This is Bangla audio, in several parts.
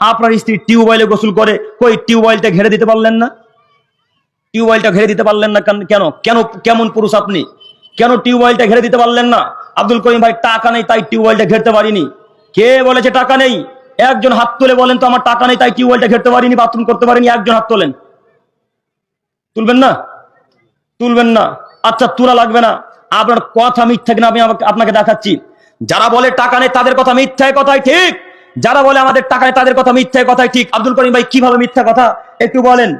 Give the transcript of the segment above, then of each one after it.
আপনার স্ত্রী টিউবওয়েলে গোসল করে, কই টিউবওয়েলটা ঘেরে দিতে পারলেন না? টিউবওয়েলটা ঘেরে দিতে পারলেন না কেন কেন কেমন পুরুষ আপনি? কেন টিউবওয়েলটা ঘেরে দিতে পারলেন না? আব্দুল করিম ভাই, টাকা নেই, তাই টিউবওয়েলটা ঘেরতে পারিনি। কে বলেছে টাকা নেই? একজন হাত তুলে বলেন তো, আমার টাকা নেই, তাই টিউবওয়েলটা ঘেরতে পারিনি, বাথরুম করতে পারিনি, একজন হাত তোলেন। তুলবেন না? তুলবেন না। আচ্ছা তুলা লাগবে না। আপনার কথা মিথ্যা কিনা আমি আপনাকে দেখাচ্ছি। যারা বলে টাকা নেই, তাদের কথা মিথ্যায় কথাই ঠিক। যারা বলে আমাদের টাকা নেই তাদের কথা মিথ্যায় কথাই ঠিক। আব্দুল করিম ভাই, কীভাবে মিথ্যা কথা? একটু বলেন।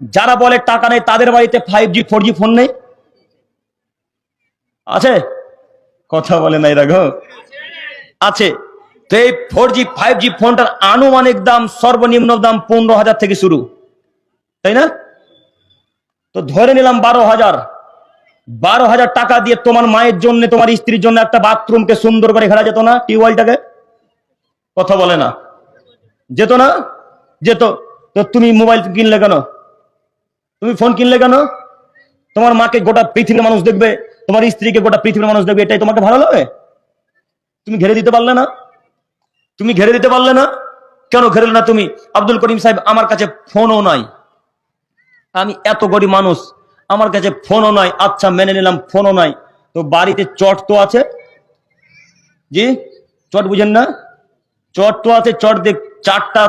যারা বলে টাকা নেই, তাদের বাড়িতে five G four G phone নেই? আছে? কথা বলে নাই রাঘব। আছে। তো এই ফোর জি ফাইভ জি ফোনটার আনুমানিক দাম, সর্বনিম্ন দাম পনেরো হাজার থেকে শুরু। তাই না? তো ধরে নিলাম বারো হাজার। বারো হাজার টাকা দিয়ে তোমার মায়ের জন্য, তোমার স্ত্রীর জন্য একটা বাথরুমকে সুন্দর করে ঘেরা যেত না, টিউবওয়েলটাকে? কথা বলে না। যেত না? যেত। তো তুমি মোবাইল কিনলে কেন? তুমি ফোন কিনলে কেন? তোমার মাকে গোটা পৃথিবীর মানুষ দেখবে, তোমার স্ত্রীকে গোটা পৃথিবীর মানুষ দেখবে, এটাই তোমাকে ভালো লাগে? তুমি ঘেরে দিতে পারলে না? তুমি ঘেরে দিতে পারলে না? কেন ঘেরলে না তুমি? আব্দুল করিম সাহেব, আমার কাছে ফোনও নাই। আমি এত গরিব মানুষ, আমার কাছে ফোনও নাই। আচ্ছা মেনে নিলাম, ফোনও নাই। তো বাড়িতে চট তো আছে? জি? চট বুঝেন না? চট তো আছে চট দিয়ে চারটা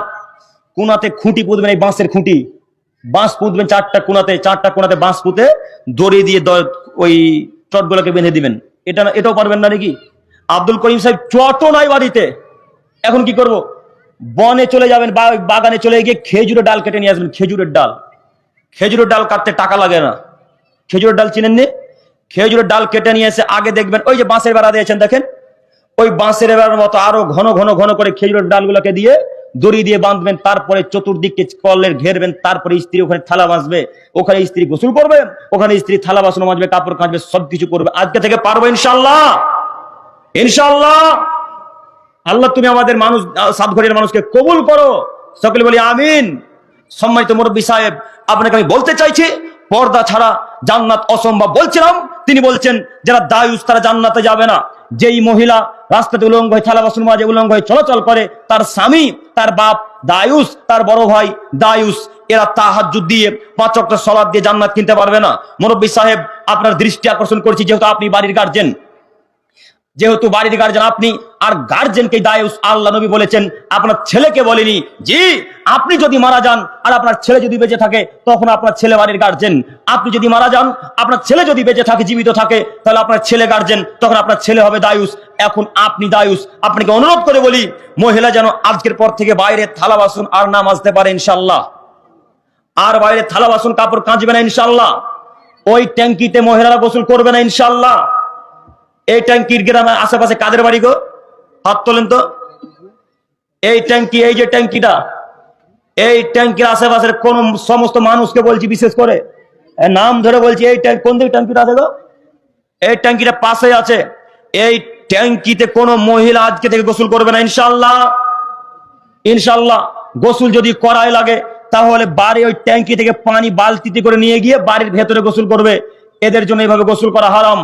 কোনাতে খুঁটি পুঁতবেন, এই বাঁশের খুঁটি। বাঁশ পুঁতবেন চারটা কোনাতে চারটা কোনাতে বাঁশ পুঁতে দড়ি দিয়ে ওই চটগুলোকে বেঁধে দিবেন। এটা না এটাও পারবেন না নাকি? আব্দুল করিম সাহেব চটও নাই বাড়িতে। এখন কি করব? বনে চলে যাবেন বাগানে চলে গিয়ে খেজুরের ডাল কেটে নিয়ে আসবেন, খেজুরের ডাল। খেজুরের ডাল কাটতে টাকা লাগে না। খেজুরের ডাল চিনেননি? খেজুরের ডাল কেটে নিয়ে এসে আগে দেখবেন, ওই যে বাঁশের বেড়া দিয়েছেন, দেখেন? ওই বাঁশের বেড়ার মতো আরও ঘন ঘন ঘন করে খেজুরের ডালগুলোকে দিয়ে দড়ি দিয়ে বাঁধবেন, তারপরে চতুর্দিককে কলের ঘেরবেন তারপরে স্ত্রী ওখানে থালা বাঁচবে ওখানে স্ত্রী গোসল করবে, ওখানে স্ত্রী থালা বাসন মাজবে, কাপড় কাচবে, সবকিছু করবে। আজকে থেকে পারব ইনশাল্লাহ ইনশাল্লাহ আল্লাহ তুমি আমাদের মানুষ, সাত ঘরের মানুষকে কবুল করো। সকলে বলি আমিন। সম্মানিত মুরব্বী সাহেব, আপনাকে আমি বলতে চাইছি, পর্দা ছাড়া জান্নাত অসম্ভব। বলছিলাম, তিনি বলছেন, যারা দায়ুস তারা জান্নাতে যাবে না। যেই মহিলা রাস্তাতে উলঙ্গ হয়ে, থালা বাসন মাঝে উলঙ্গ হয়ে চলাচল করে, তার স্বামী, তার বাপ দায়ুস, তার বড় ভাই দায়ুস, এরা তাহাজ্জুদ দিয়ে পাঁচ অক্ট সলাদ দিয়ে জান্নাত কিনতে পারবে না। মুরব্বী সাহেব, আপনার দৃষ্টি আকর্ষণ করছি, যেহেতু আপনি বাড়ির গার্জেন যেহেতু বাড়ির গার্জেন আপনি, আর গার্জেনকে দায়ুস আল্লাহ নবী বলেছেন, আপনার ছেলেকে বলেনি। জি, আপনি যদি মারা যান, আর আপনার ছেলে যদি বেঁচে থাকে, তখন আপনার ছেলে বাড়ির গার্জেন আপনি যদি মারা যান, আপনার ছেলে যদি বেঁচে থাকে, জীবিত থাকে, তাহলে আপনার ছেলে গার্জেন তখন আপনার ছেলে হবে দায়ুস এখন আপনি দায়ুস আপনাকে অনুরোধ করে বলি, মহিলা যেন আজকের পর থেকে বাইরে থালা বাসন আর না মাজতে পারে ইনশাল্লাহ আর বাইরে থালা বাসন কাপড় কাঁচবে না ইনশাল্লাহ ওই ট্যাঙ্কিতে মহিলারা গোসল করবে না ইনশাল্লাহ এই ট্যাঙ্কির গ্রামের আশেপাশে কাদের বাড়ি গো? হাত তোলেন তো। এই ট্যাঙ্কি, এই যে ট্যাঙ্কিটা, এই ট্যাঙ্কির আশেপাশের কোন সমস্ত মানুষকে বলছি, বিশেষ করে নাম ধরে বলছি, এই ট্যাঙ্ক, কোন দিকে ট্যাঙ্কিটা আছে গো? এই ট্যাঙ্কিটা পাশে আছে। এই ট্যাঙ্কিতে কোনো মহিলা আজকে থেকে গোসল করবে না ইনশাল্লাহ ইনশাল্লাহ গোসল যদি করাই লাগে, তাহলে বাড়ি ওই ট্যাঙ্কি থেকে পানি বালতিতে করে নিয়ে গিয়ে বাড়ির ভেতরে গোসল করবে। এদের জন্য এইভাবে গোসল করা হারাম।